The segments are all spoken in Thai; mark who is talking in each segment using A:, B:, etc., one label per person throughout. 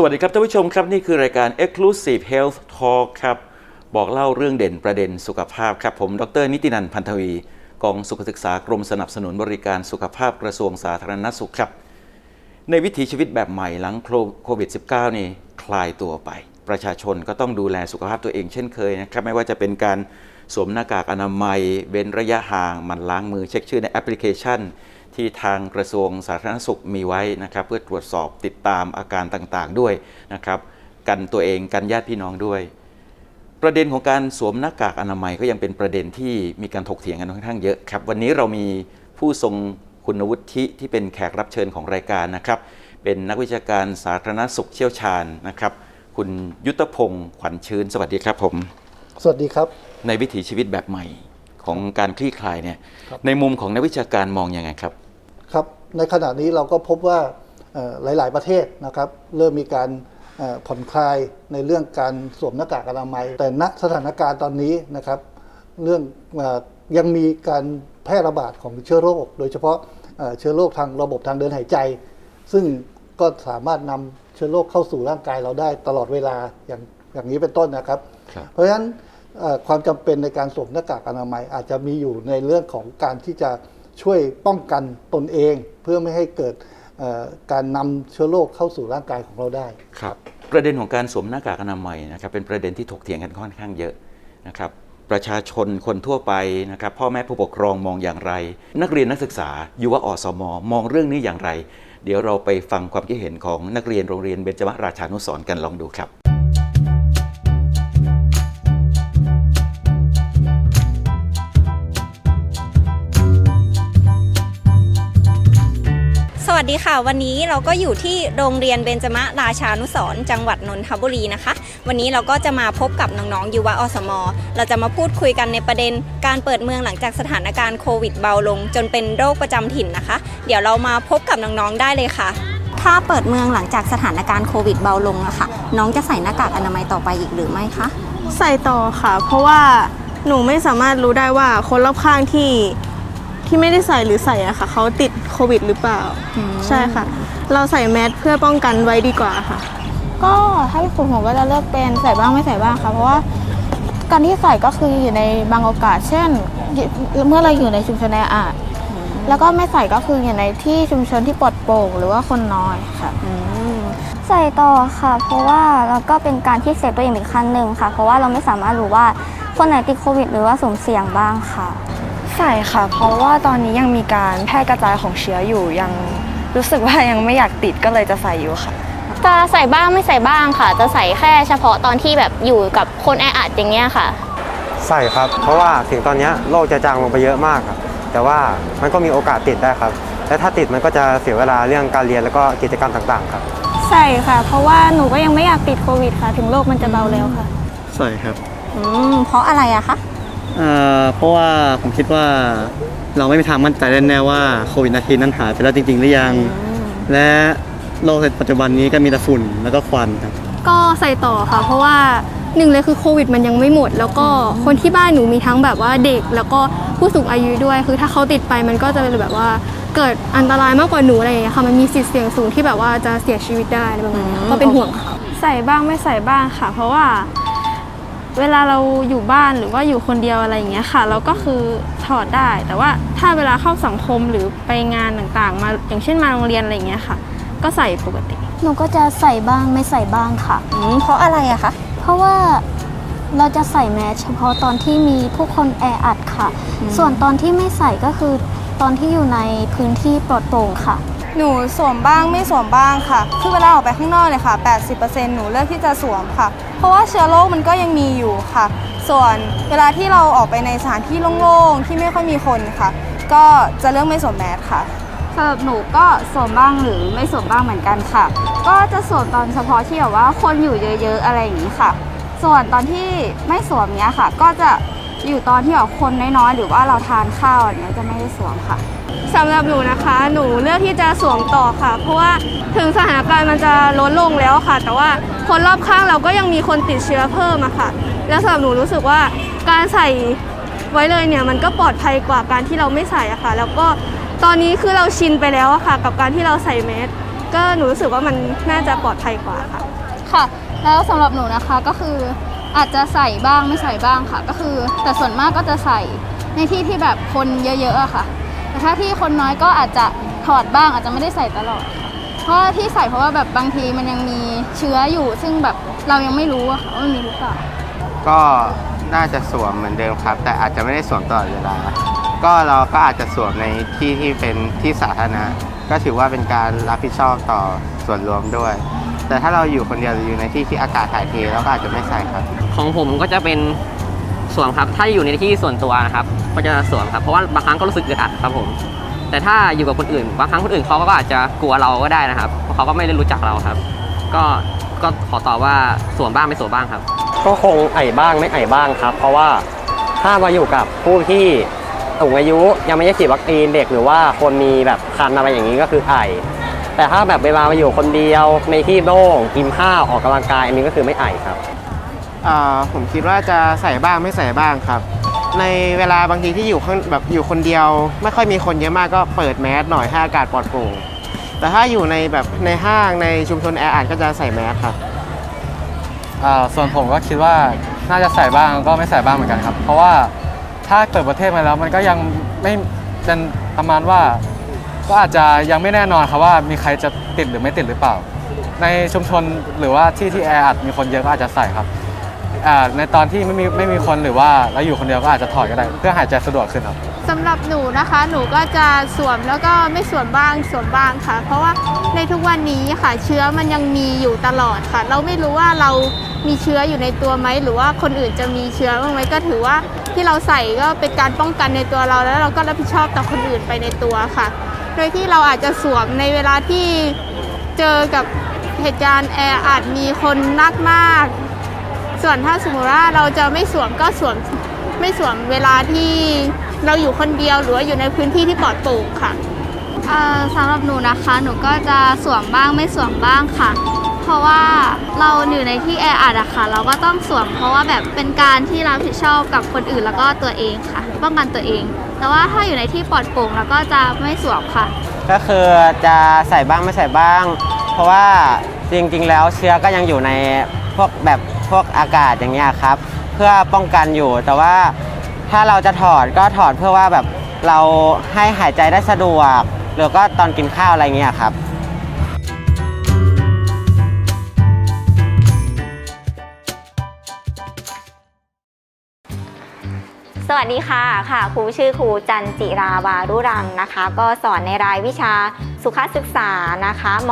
A: สวัสดีครับท่านผู้ชมครับนี่คือรายการ Exclusive Health Talk ครับบอกเล่าเรื่องเด่นประเด็นสุขภาพครับผม ดร นิตินันพันธวี กองสุขศึกษากรมสนับสนุนบริการสุขภาพกระทรวงสาธารณสุขครับ ในวิถีชีวิตแบบใหม่หลังโควิด -19 นี่คลายตัวไป ประชาชนก็ต้องดูแลสุขภาพตัวเองเช่นเคยนะครับไม่ว่าจะเป็นการสวมหน้ากากอนามัย เว้นระยะห่างมันล้างมือเช็คชื่อในแอปพลิเคชัน ที่ทางกระทรวงสาธารณสุขมีไว้นะครับ เพื่อตรวจสอบติดตามอาการต่างๆด้วยนะครับ กันตัวเองกันญาติพี่น้องด้วย ประเด็นของการสวมหน้ากากอนามัยก็ยังเป็นประเด็นที่มีการถกเถียงกันค่อนข้างเยอะครับ วันนี้เรามีผู้ทรงคุณวุฒิที่เป็นแขกรับเชิญของรายการนะครับ เป็นนักวิชาการสาธารณสุขเชี่ยวชาญนะครับ คุณยุทธพงศ์ขวัญชื้น สวัสดีครับผม
B: สวัสดีครับ
A: ในวิถีชีวิตแบบใหม่ ของการคลี่คลายเนี่ย
B: ครับ
A: ในมุมของนักวิชาการมองยังไงครับ
B: ครับ ในขณะนี้เราก็พบว่าเอ่อหลาย ๆ ประเทศนะครับเริ่มมีการเอ่อผ่อนคลายในเรื่องการสวมหน้ากากอนามัย แต่ณสถานการณ์ตอนนี้นะครับเรื่องเออยังมีการแพร่ระบาดของเชื้อโรค โดยเฉพาะเอ่อเชื้อโรคทางระบบทางเดินหายใจ ซึ่งก็สามารถนำเชื้อโรคเข้าสู่ร่างกายเราได้ตลอดเวลาอย่างอย่างนี้เป็นต้นนะครับ
A: ครับ
B: เพราะฉะนั้นเอ่อ ความจำเป็นในการสวมหน้ากากอนามัย อาจจะมีอยู่ในเรื่องของการที่จะช่วยป้องกันตนเอง เพื่อไม่ให้เกิดการนำเชื้อโรคเข้าสู่ร่างกายของเราได้
A: ครับประเด็นของการสวมหน้ากากอนามัยนะครับเป็นประเด็นที่ถกเถียงกันค่อนข้างเยอะนะครับประชาชนคนทั่วไปนะครับพ่อแม่ผู้ปกครองมองอย่างไร นักเรียนนักศึกษายุวอสม มองเรื่องนี้อย่างไร เดี๋ยวเราไปฟังความคิดเห็นของนักเรียนโรงเรียนเบญจมราชานุสร์กันลองดูครับ
C: ดีค่ะ วันนี้เราก็อยู่ที่โรงเรียนเบญจมราชานุสรณ์จังหวัดนนทบุรีนะคะ วันนี้เราก็จะมาพบกับน้องๆยุวอสม เราจะมาพูดคุยกันในประเด็น การเปิดเมืองหลังจากสถานการณ์โควิดเบาลง จนเป็นโรคประจำถิ่นนะคะ เดี๋ยวเรามาพบกับน้องๆได้เลยค่ะ ถ้าเปิดเมืองหลังจากสถานการณ์โควิดเบาลงอะค่ะ น้องจะใส่หน้ากากอนามัยต่อไปอีกหรือไม่คะ
D: ใส่ต่อค่ะ เพราะว่าหนูไม่สามารถรู้ได้ว่าคนรอบข้างที่ที่ไม่ได้ใส่หรือใส่อะค่ะเขาติด โควิดหรือเปล่า
C: อืม
D: ใช่ค่ะ เราใส่แมสเพื่อป้องกันไว้ดีกว่าค่ะ
E: ก็ถ้าเป็นผมผมก็จะเลือกเป็นใส่บ้างไม่ใส่บ้างค่ะ เพราะว่าการที่ใส่ก็คืออยู่ในบางโอกาส เช่น เมื่อเราอยู่ในชุมชนแออัดแล้วก็ไม่ใส่ก็คืออยู่ในที่ชุมชนที่ปลอดโปร่งหรือว่าคนน้อยค่ะ
C: อืม
F: ใส่ต่อค่ะ เพราะว่าแล้วก็เป็นการที่เซฟตัวเองอีกขั้นหนึ่งค่ะ เพราะว่าเราไม่สามารถรู้ว่าคนไหนติดโควิด หรือว่าสุ่มเสี่ยงบ้างค่ะ
G: ใส่ค่ะ เพราะว่าตอนนี้ยังมีการแพร่กระจายของเชื้ออยู่ยังรู้สึกว่ายังไม่อยากติดก็เลยจะใส่อยู่ค่ะ
E: จะใส่บ้างไม่ใส่บ้างค่ะ จะใส่แค่เฉพาะตอนที่แบบอยู่กับคนแออัดอย่างเงี้ยค่ะ
H: ใส่ครับ เพราะว่าถึงตอนเนี้ยโรคจะจางลงไปเยอะมากครับแต่ว่ามันก็มีโอกาสติดได้ครับ และถ้าติดมันก็จะเสียเวลาเรื่องการเรียนแล้วก็กิจกรรมต่างๆ ครับ
E: ใส่ค่ะ เพราะว่าหนูก็ยังไม่อยากติดโควิดค่ะ ถึงโรคมันจะเบาแล้วค่ะ
I: ใส่ครับ
C: อืมเพราะอะไรอะคะ
I: เอ่อเพราะว่าผมคิดว่าเราไม่มีทางมั่นใจแน่ๆว่าโควิดนาทีนั้นหายไปแล้วจริง ๆ หรือยัง และโรคในปัจจุบันนี้ก็มีแต่ฝุ่นแล้วก็ควันครับ
D: ก็ใส่ต่อค่ะ เพราะว่าหนึ่งเลยคือโควิดมันยังไม่หมด แล้วก็คนที่บ้านหนูมีทั้งแบบว่าเด็ก แล้วก็ผู้สูงอายุด้วย คือถ้าเขาติดไปมันก็จะแบบว่าเกิดอันตรายมากกว่าหนูอะไรอย่างเงี้ยค่ะมันมีสิทธิ์เสี่ยงสูงที่แบบว่าจะเสียชีวิตได้อะไรประมาณเนี้ยก็เป็นห่วงค่ะ
E: ใส่บ้างไม่ใส่บ้างค่ะ เพราะว่า เวลาเราอยู่บ้านหรือว่าอยู่คนเดียวอะไรอย่างเงี้ยค่ะ เราก็คือถอดได้ แต่ว่าถ้าเวลาเข้าสังคมหรือไปงานต่างๆ มาอย่างเช่นมาโรงเรียนอะไรอย่างเงี้ยค่ะ ก็ใส่ปกติ
F: หนูก็จะใส่บ้างไม่ใส่บ้างค่ะ
C: อืมเพราะอะไรอะคะ
F: เพราะว่าเราจะใส่แมสเฉพาะตอนที่มีผู้คนแออัดค่ะ ส่วนตอนที่ไม่ใส่ก็คือตอนที่อยู่ในพื้นที่ปลอดโปร่งค่ะ
G: หนูสวมบ้างไม่สวมบ้างค่ะ คือเวลาออกไปข้างนอกเนี่ยค่ะ 80%หนูเลือกที่จะสวมค่ะ เพราะว่าเชื้อโรคมันก็ยังมีอยู่ค่ะ ส่วนเวลาที่เราออกไปในสถานที่โล่งๆ ที่ไม่ค่อยมีคนค่ะ ก็จะเลือกไม่สวมแมสค่ะ
E: สำหรับหนูก็สวมบ้างหรือไม่สวมบ้างเหมือนกันค่ะ ก็จะสวมตอนเฉพาะที่แบบว่าคนอยู่เยอะๆอะไรอย่างนี้ค่ะ ส่วนตอนที่ไม่สวมเนี้ยค่ะ ก็จะ อยู่ตอนที่แบบคนน้อยๆหรือว่าเราทานข้าวอย่างเงี้ยจะไม่ได้สวมค่ะ
D: สำหรับหนูนะคะ หนูเลือกที่จะสวมต่อค่ะ เพราะว่าถึงสถานการณ์มันจะลดลงแล้วค่ะ แต่ว่าคนรอบข้างเราก็ยังมีคนติดเชื้อเพิ่มอะค่ะ แล้วสำหรับหนูรู้สึกว่าการใส่ไว้เลยเนี่ยมันก็ปลอดภัยกว่าการที่เราไม่ใส่อะค่ะ แล้วก็ตอนนี้คือเราชินไปแล้วอะค่ะ กับการที่เราใส่แมสก็หนูรู้สึกว่ามันน่าจะปลอดภัยกว่าค่ะ
J: ค่ะ แล้วสำหรับหนูนะคะก็คือ อาจจะใส่บ้างไม่ใส่บ้างค่ะ ก็คือ แต่ส่วนมากก็จะใส่ในที่ที่แบบคนเยอะๆอะค่ะ แต่ถ้าที่คนน้อยก็อาจจะถอดบ้างอาจจะไม่ได้ใส่ตลอด เพราะที่ใส่เพราะว่าแบบบางทีมันยังมีเชื้ออยู่ ซึ่งแบบเรายังไม่รู้อะค่ะว่ามันมีหรือเปล่า
K: ก็น่าจะสวมเหมือนเดิมครับ แต่อาจจะไม่ได้สวมตลอดเวลา ก็เราก็อาจจะสวมในที่ที่เป็นที่สาธารณะก็ถือว่าเป็นการรับผิดชอบต่อส่วนรวมด้วย แต่ถ้าเราอยู่คนเดียวหรืออยู่ในที่ที่อากาศถ่ายเทเราก็อาจจะไม่ใส่ครับ
L: ของผมก็จะเป็นสวมครับ ถ้าอยู่ในที่ส่วนตัวนะครับ ก็จะสวมครับ เพราะว่าบางครั้งก็รู้สึกอึดอัดครับผม แต่ถ้าอยู่กับคนอื่น บางครั้งคนอื่นเขาก็อาจจะกลัวเราก็ได้นะครับ เพราะเขาก็ไม่ได้รู้จักเราครับ ก็ก็ขอตอบว่าสวมบ้างไม่สวมบ้างครับ
H: ก็คงไอ่บ้างไม่ไอ่บ้างครับ เพราะว่าถ้ามาอยู่กับผู้ที่สูงอายุยังไม่ได้ฉีดวัคซีนเด็กหรือว่าคนมีแบบคันอะไรอย่างนี้ก็คือไอ แต่ถ้าแบบเวลามาอยู่คนเดียวในที่โล่งกินข้าวออกกำลังกายอันนี้ก็คือไม่ไอครับ
K: อ่าผมคิดว่าจะใส่บ้างไม่ใส่บ้างครับ ในเวลาบางทีที่อยู่ข้างแบบอยู่คนเดียว ไม่ค่อยมีคนเยอะมากก็เปิดแมสหน่อยให้อากาศปลอดโปร่งแต่ถ้าอยู่ในแบบในห้างในชุมชนแออัดก็จะใส่แมสครับ
M: อ่าส่วนผมก็คิดว่าน่าจะใส่บ้างก็ไม่ใส่บ้างเหมือนกันครับ เพราะว่าถ้าเปิดประเทศมาแล้วมันก็ยังไม่เป็นประมาณว่า ก็อาจจะยังไม่แน่นอนครับว่ามีใครจะติดหรือไม่ติดหรือเปล่า ในชุมชนหรือว่าที่ที่แออัดมีคนเยอะก็อาจจะใส่ครับในตอนที่ไม่มีไม่มีคนหรือว่าเราอยู่คนเดียวก็อาจจะถอดก็ได้ เพื่อหายใจสะดวกขึ้นครับ
N: สำหรับหนูนะคะ หนูก็จะสวมแล้วก็ไม่สวมบ้างสวมบ้างค่ะ เพราะว่าในทุกวันนี้ค่ะเชื้อมันยังมีอยู่ตลอดค่ะ เราไม่รู้ว่าเรามีเชื้ออยู่ในตัวไหมหรือว่าคนอื่นจะมีเชื้อบ้างไหมก็ถือว่าที่เราใส่ก็เป็นการป้องกันในตัวเราแล้วเราก็รับผิดชอบต่อคนอื่นไปในตัวค่ะ โดยที่เราอาจจะสวมในเวลาที่เจอกับเหตุการณ์แออัดมีคนนักมาก ส่วนถ้าสมมติว่าเราจะไม่สวมก็สวมไม่สวมเวลาที่เราอยู่คนเดียวหรือว่าอยู่ในพื้นที่ที่ปลอดโปร่งค่ะ
J: สำหรับหนูนะคะ หนูก็จะสวมบ้างไม่สวมบ้างค่ะ เพราะว่าเราอยู่ในที่แออัดอะค่ะ เราก็ต้องสวมเพราะว่าแบบเป็นการที่รับผิดชอบกับคนอื่นแล้วก็ตัวเองค่ะ ป้องกันตัวเอง แต่ว่าถ้าอยู่ในที่ปลอดโปร่งเราก็จะไม่สวมค่ะ
H: ก็คือจะใส่บ้างไม่ใส่บ้าง เพราะว่าจริงๆ แล้วเชื้อก็ยังอยู่ในพวกแบบพวกอากาศอย่างเงี้ยครับ เพื่อป้องกันอยู่แต่ว่าถ้าเราจะถอดก็ถอดเพื่อว่าแบบเราให้หายใจได้สะดวก หรือก็ตอนกินข้าวอะไรเงี้ยครับ
O: วัสดีค่ะค่ะ ครูชื่อครูจันจิราวารุรังนะคะ ก็สอนในรายวิชาสุขศึกษานะคะม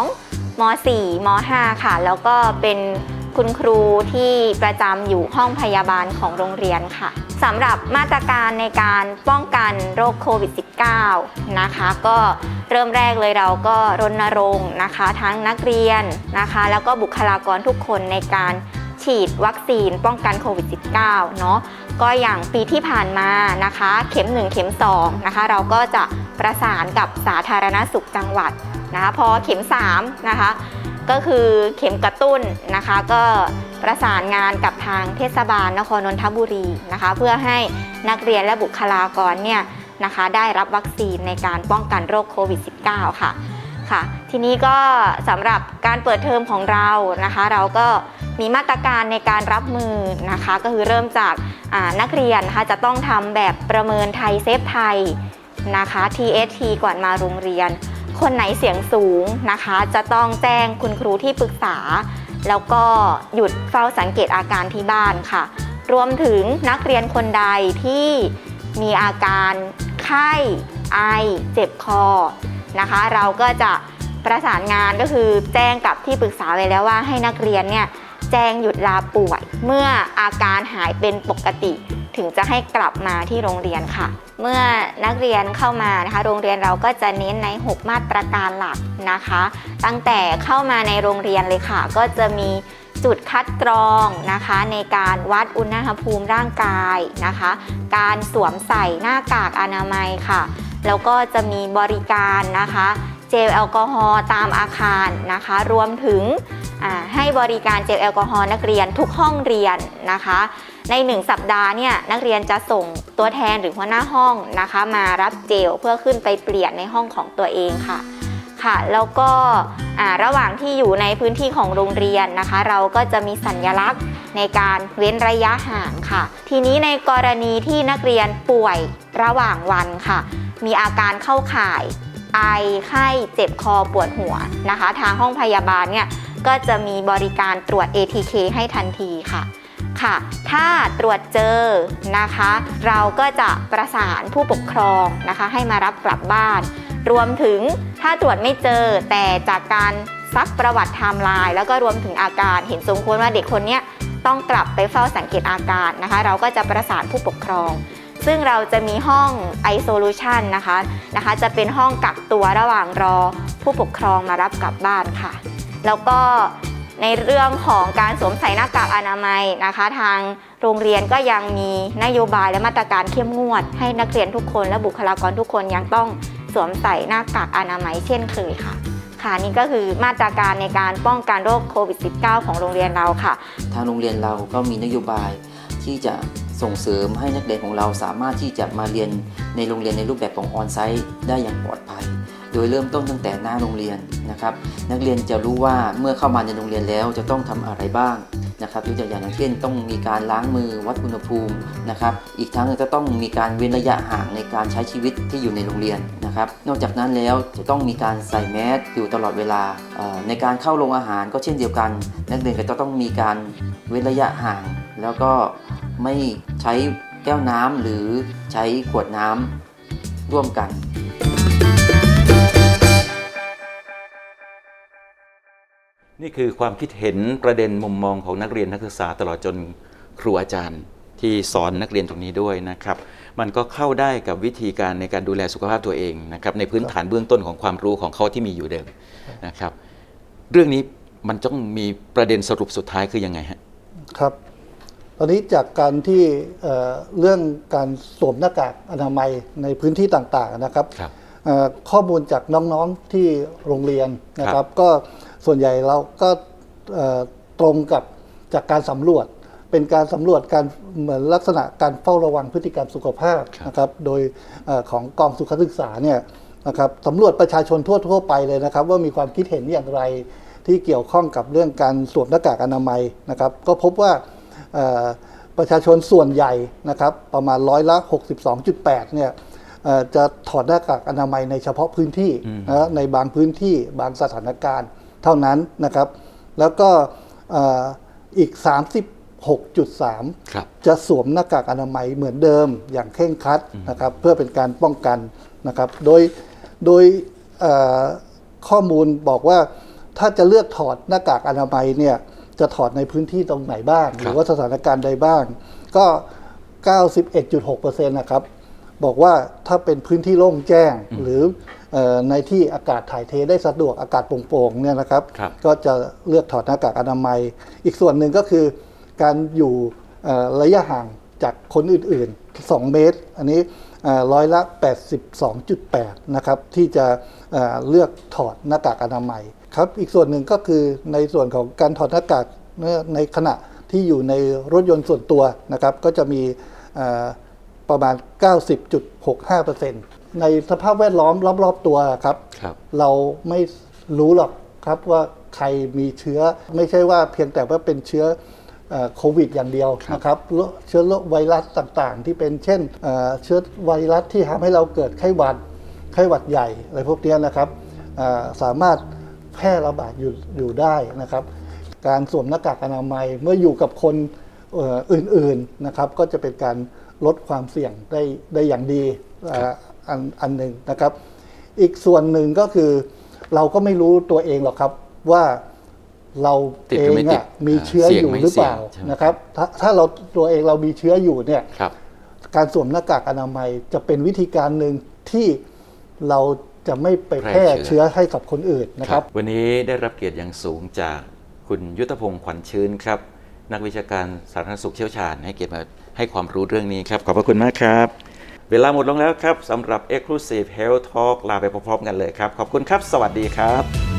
O: 2ม 4ม 5 ค่ะ แล้วก็เป็นคุณครูที่ประจำอยู่ห้องพยาบาลของโรงเรียนค่ะสำหรับมาตรการในการป้องกันโรคโควิด -19 นะคะ ก็เริ่มแรกเลยเราก็รณรงค์นะคะ ทั้งนักเรียนนะคะ แล้วก็บุคลากรทุกคนในการฉีดวัคซีนป้องกันโควิด -19 เนาะ ก็อย่างปีที่ผ่านมานะคะ เข็ม 1 เข็ม2นะคะเราก็จะประสานกับสาธารณสุขจังหวัดนะคะพอเข็ม3นะคะก็คือเข็มกระตุ้นนะคะก็ประสานงานกับทางเทศบาลนครนนทบุรีนะคะเพื่อให้นักเรียนและบุคลากรเนี่ยนะคะได้รับวัคซีนในการป้องกันโรคโควิด -19 ค่ะ ค่ะ ทีนี้ก็สำหรับการเปิดเทอมของเรานะคะ เราก็มีมาตรการในการรับมือนะคะ ก็คือเริ่มจากนักเรียนนะคะจะต้องทำแบบประเมินไทยเซฟไทยนะคะ TST ก่อนมาโรงเรียน คนไหนเสียงสูงนะคะ จะต้องแจ้งคุณครูที่ปรึกษา แล้วก็หยุดเฝ้าสังเกตอาการที่บ้านค่ะ รวมถึงนักเรียนคนใดที่มีอาการไข้ ไอ เจ็บคอ นะคะ เราก็จะประสานงานก็คือแจ้งกับที่ปรึกษาไว้แล้วว่าให้นักเรียนเนี่ยแจ้งหยุดลาป่วย เมื่ออาการหายเป็นปกติ ถึงจะให้กลับมาที่โรงเรียนค่ะ เมื่อนักเรียนเข้ามานะคะ โรงเรียนเราก็จะเน้นใน 6 มาตรการหลักนะคะ ตั้งแต่เข้ามาในโรงเรียนเลยค่ะ ก็จะมีจุดคัดกรองนะคะ ในการวัดอุณหภูมิร่างกายนะคะ การสวมใส่หน้ากากอนามัยค่ะ แล้วก็จะมีบริการนะคะ เจลแอลกอฮอล์ตามอาคารนะคะ รวมถึงให้บริการเจลแอลกอฮอล์นักเรียนทุกห้องเรียนนะคะ ใน 1 สัปดาห์เนี่ยนักเรียนจะส่งตัวแทนหรือหัวหน้าห้องนะคะ มารับเจลเพื่อขึ้นไปเปลี่ยนในห้องของตัวเองค่ะค่ะแล้วก็ระหว่างที่อยู่ในพื้นที่ของโรงเรียนนะคะ เราก็จะมีสัญลักษณ์ในการเว้นระยะห่างค่ะ ทีนี้ในกรณีที่นักเรียนป่วยระหว่างวันค่ะ มีอาการเข้าข่าย ไอไข้เจ็บคอปวดหัวนะคะ ทางห้องพยาบาลเนี่ยก็จะมีบริการตรวจ ATK ให้ทันทีค่ะค่ะ ถ้าตรวจเจอนะคะ เราก็จะประสานผู้ปกครองนะคะ ให้มารับกลับบ้าน รวมถึงถ้าตรวจไม่เจอแต่จากการซักประวัติไทม์ไลน์แล้วก็รวมถึงอาการเห็นสมควรว่าเด็กคนนี้ต้องกลับไปเฝ้าสังเกตอาการนะคะ เราก็จะประสานผู้ปกครอง ซึ่งเราจะมีห้อง isolation นะคะนะคะ จะเป็นห้องกักตัวระหว่างรอผู้ปกครองมารับกลับบ้านค่ะ แล้วก็ในเรื่องของการสวมใส่หน้ากากอนามัยนะคะ ทางโรงเรียนก็ยังมีนโยบายและมาตรการเข้มงวด ให้นักเรียนทุกคนและบุคลากรทุกคนยังต้องสวมใส่หน้ากากอนามัยเช่นเคยค่ะ ค่ะนี่ก็คือมาตรการในการป้องกันโรคโควิด -19 ของโรงเรียนเราค่ะ
P: ทางโรงเรียนเราก็มีนโยบายที่จะ ส่งเสริมให้นักเรียนของเราสามารถที่จะมาเรียนในโรงเรียนในรูปแบบของออนไซต์ได้อย่างปลอดภัย โดยเริ่มต้นตั้งแต่หน้าโรงเรียนนะครับ นักเรียนจะรู้ว่าเมื่อเข้ามาในโรงเรียนแล้วจะต้องทำอะไรบ้างนะครับยกตัวอย่างเช่นต้องมีการล้างมือวัดอุณหภูมินะครับ อีกทั้งจะต้องมีการเว้นระยะห่างในการใช้ชีวิตที่อยู่ในโรงเรียนนะครับ นอกจากนั้นแล้วจะต้องมีการใส่แมสอยู่ตลอดเวลา ในการเข้าโรงอาหารก็เช่นเดียวกัน นักเรียนก็จะต้องมีการเว้นระยะห่าง แล้วก็ ไม่ใช้แก้วน้ำหรือใช้ขวดน้ำร่วมกัน
A: นี่คือความคิดเห็นประเด็นมุมมองของนักเรียนนักศึกษาตลอดจนครูอาจารย์ที่สอนนักเรียนตรงนี้ด้วยนะครับ มันก็เข้าได้กับวิธีการในการดูแลสุขภาพตัวเองนะครับในพื้นฐานเบื้องต้นของความรู้ของเขาที่มีอยู่เดิมนะครับ เรื่องนี้มันต้องมีประเด็นสรุปสุดท้ายคือยังไงฮะ
B: ครับ ตอนนี้จากการที่เอ่อเรื่องการสวมหน้ากากอนามัยในพื้นที่ต่างๆนะครับ
A: ครับ
B: เอ่อข้อมูลจากน้องๆที่โรงเรียนนะค
A: ครั
B: รับ
A: บ
B: ก็ส่วนใหญ่เราก็เอ่อตรงกับจากการสำรวจ เป็นการสำรวจการเหมือนลักษณะการเฝ้าระวังพฤติกรรมสุขภาพนะครับ โดยเออของกองสุขศึกษาเนี่ยนะครับสำรวจประชาชนทั่วทั่วๆไปเลยนะครับ ว่ามีความคิดเห็นอย่างไรที่เกี่ยวข้องกับเรื่องการสวมหน้ากากอนามัยนะครับ ก็พบว่าเอ่อ ประชาชนส่วนใหญ่นะครับประมาณร้อยละ 62.8 เนี่ยเอ่อจะถอดหน้ากากอนามัยในเฉพาะพื้นที่นะในบางพื้นที่บางสถานการณ์เท่านั้นนะครับ แล้วก็เอ่ออีก 36.3
A: ครับ
B: จะสวมหน้ากากอนามัยเหมือนเดิมอย่างเคร่งครัดนะครับเพื่อเป็นการป้องกันนะครับ โดยโดยเอ่อข้อมูลบอกว่าถ้าจะเลือกถอดหน้ากากอนามัยเนี่ย จะถอดในพื้นที่ตรงไหนบ้าง หรือว่าสถานการณ์ใดบ้าง ก็ 91.6%นะครับ บอกว่าถ้าเป็นพื้นที่โล่งแจ้ง หรือเออในที่อากาศถ่ายเทได้สะดวกอากาศโปร่งๆเนี่ยนะครับ
A: ครับ
B: ก็จะเลือกถอดหน้ากากอนามัย อีกส่วนหนึ่งก็คือการอยู่เอ่อระยะห่างจากคนอื่นๆ 2 เมตร อันนี้เอ่อร้อยละ 82.8 นะครับ ที่จะเอ่อเลือกถอดหน้ากากอนามัย ครับอีกส่วนหนึ่งก็คือในส่วนของการถอดหน้ากากในขณะที่อยู่ในรถยนต์ส่วนตัวนะครับ ก็จะมีเอ่อประมาณ 90.65%ในสภาพแวดล้อมรอบๆตัวครับ
A: ครับ
B: เราไม่รู้หรอกครับว่าใครมีเชื้อไม่ใช่ว่าเพียงแต่ว่าเป็นเชื้อเอ่อโควิดอย่างเดียวนะครับโรคเชื้อโรคไวรัสต่างๆ ที่เป็นเช่นเอ่อเชื้อไวรัสที่ทำให้เราเกิดไข้หวัดไข้หวัดใหญ่อะไรพวกเนี้ยนะครับเอ่อสามารถ แพร่ระบาดอยู่อยู่ได้นะครับ การสวมหน้ากากอนามัยเมื่ออยู่กับคนเอ่ออื่นๆนะครับ ก็จะเป็นการลดความเสี่ยงได้ได้อย่างดีเอ่ออันอันหนึ่งนะครับ อีกส่วนหนึ่งก็คือเราก็ไม่รู้ตัวเองหรอกครับว่าเรา
A: ติด
B: เอ
A: หรื
B: ง
A: อไม่ติด
B: อะมีเชื้อ
A: เสี่ยง
B: อยู่
A: ไม่
B: หรือเปล่า
A: เสี่ยงใช่ไหม
B: นะครับถ้าถ้าเราตัวเองเรามีเชื้ออยู่เนี่ย
A: ครับ
B: การสวมหน้ากากอนามัยจะเป็นวิธีการหนึ่งที่เรา จะไม่ไป
A: แพร่
B: แพร่
A: เชื้
B: เชื้
A: อ
B: อให้กับคนอื่นนะครับ
A: วันนี้ได้รับเกียรติอย่างสูงจากคุณยุทธพงศ์ขวัญชื้นครับ นักวิชาการสาธารณสุขเชี่ยวชาญ ให้เกียรติมาให้ความรู้เรื่องนี้ครับ ขอบพระคุณมากครับ เวลาหมดลงแล้วครับสำหรับ Exclusive Health Talk ลาไปพร้อมๆกันเลยครับ ขอบคุณครับ สวัสดีครับ